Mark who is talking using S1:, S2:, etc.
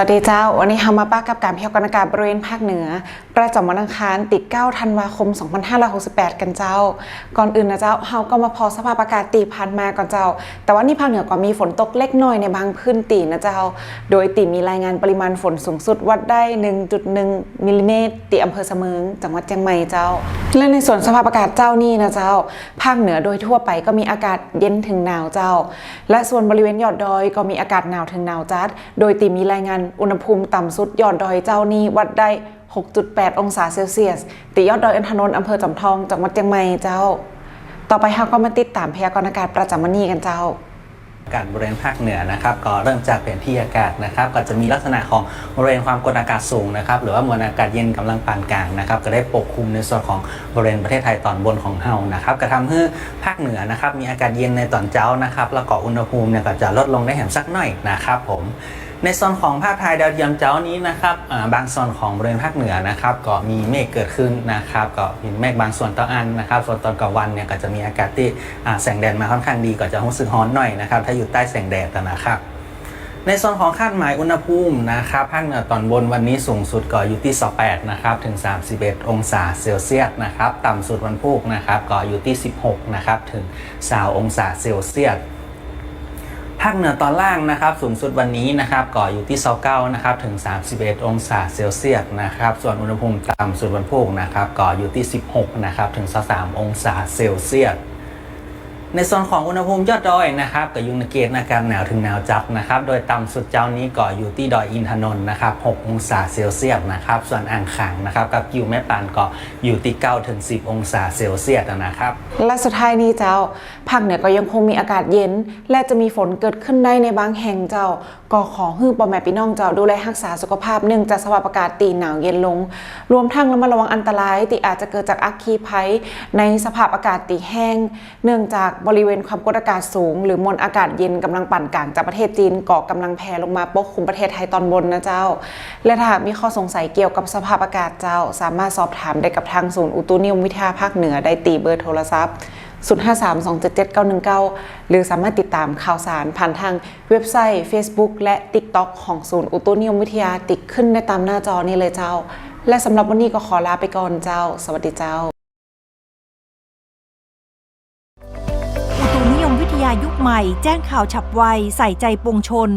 S1: สวัสดีเจ้า วันนี้เฮามาป้ากับการพยากรณ์อากาศบริเวณภาคเหนือ ประจำวันอังคารติด 9 ธันวาคม 2568 กันเจ้า ก่อนอื่นนะเจ้าเฮาก็มาพอสภาพอากาศตีพันมาก่อนเจ้า แต่ว่านี่ภาคเหนือก็มีฝนตกเล็กน้อยในบางพื้นที่นะเจ้า โดยตีมีรายงานปริมาณฝนสูงสุดวัดได้ 1.1มิลลิเมตรตีอำเภอเสมิงจังหวัดเชียงใหม่เจ้า และในส่วนสภาพอากาศเจ้านี่นะเจ้า ภาคเหนือโดยทั่วไปก็มีอากาศเย็นถึงหนาวเจ้า และส่วนบริเวณยอดดอยก็มีอากาศหนาวถึงหนาวจัด โดยตีมีรายงานอุณหภูมิต่ำสุดยอดดอยเจ้านี่วัดได้ 6.8 องศาเซลเซียสตียอดดอยอินทนนท์อำเภอจอมทองจังหวัดเชียงใหม่เจ้า ต่อไปเราก็มาติดตามพยากรณ์อากาศประจำวันนี้กันเจ้า
S2: อากาศบริเวณภาคเหนือนะครับก็เริ่มจากแผนที่อากาศนะครับก็จะมีลักษณะของบริเวณความกดอากาศสูงนะครับหรือว่ามวลอากาศเย็นกำลังปานกลางนะครับก็ได้ปกคลุมในส่วนของบริเวณประเทศไทยตอนบนของเฮานะครับก็ทำให้ภาคเหนือนะครับมีอากาศเย็นในตอนเช้านะครับแล้วก็อุณหภูมิเนี่ยก็จะลดลงได้แหมสักหน่อยนะครับผม ในโซนของภาคไทยดาวเทียมเจ้านี้นะครับบางส่วนของบริเวณภาคเหนือนะครับก็มีเมฆเกิดขึ้นนะครับก็มีเมฆบางส่วนต่ออันนะครับส่วนตอนกลางวันเนี่ยก็จะมีอากาศที่แสงแดดมาค่อนข้างดีก็จะรู้สึกร้อนหน่อยนะครับถ้าอยู่ใต้แสงแดดนะครับในส่วนของคาดหมายอุณหภูมินะครับภาคเหนือตอนบนวันนี้สูงสุดก็อยู่ที่ 28 นะครับ ถึง 31 องศาเซลเซียสนะครับ ต่ำสุดวันพุธนะครับ ก็อยู่ที่ 16 นะครับ ถึง 20 องศาเซลเซียสาคเหนือตอนล่างนะครับสูงสุดวันนี้นะครับก่ออยู่ที่29นะครับถึง 31 องศาเซลเซียสนะครับส่วนอุณหภูมิต่ำสุดวันพุ่งนะครับก่อยู่ที่ 16นะครับถึง 23 องศาเซลเซียส ในส่วนของอุณหภูมิยอดดอยนะครับก็อยู่ในเกณฑ์อาการหนาวถึงหนาวจัดนะครับ โดยต่ำสุดเจ้านี้ก็อยู่ที่ดอยอินทนนท์นะครับ 6 องศาเซลเซียสนะครับ ส่วนอ่างขางนะครับกับกิวแม่ปานก็อยู่ที่9ถึง10 องศาเซลเซียสนะครับ
S1: และสุดท้ายนี้เจ้าภาคเหนือก็ยังคงมีอากาศเย็น และจะมีฝนเกิดขึ้นได้ในบางแห่งเจ้า ก็ขอให้ปอแม่พี่น้องเจ้าดูแลรักษาสุขภาพเนื่องจากสภาพอากาศตีหนาวเย็นลง รวมทั้งระมัดระวังอันตรายที่อาจจะเกิดจากอัคคีภัยในสภาพอากาศตีแห้ง เนื่องจากบริเวณความกดอากาศสูง หรือมวลอากาศเย็นกำลังปั่นกลางจากประเทศจีนเก่อกำลังแผ่ลงมาปกคลุมประเทศไทยตอนบนนะเจ้า และถ้าหากมีข้อสงสัยเกี่ยวกับสภาพอากาศเจ้า สามารถสอบถามได้กับทางศูนย์อุตุนิยมวิทยาภาคเหนือได้ตีเบอร์โทรศัพท์0532777919 หรือสามารถติดตามข่าวสารผ่านทางเว็บไซต์ Facebook และ TikTok ของศูนย์อุตุนิยมวิทยาติดขึ้นในตามหน้าจอนี้เลยเจ้า และสำหรับวันนี้ก็ขอลาไปก่อนเจ้า สวัสดีเจ้า
S3: วิทยายุคใหม่ แจ้งข่าวฉับไว ใส่ใจปวงชน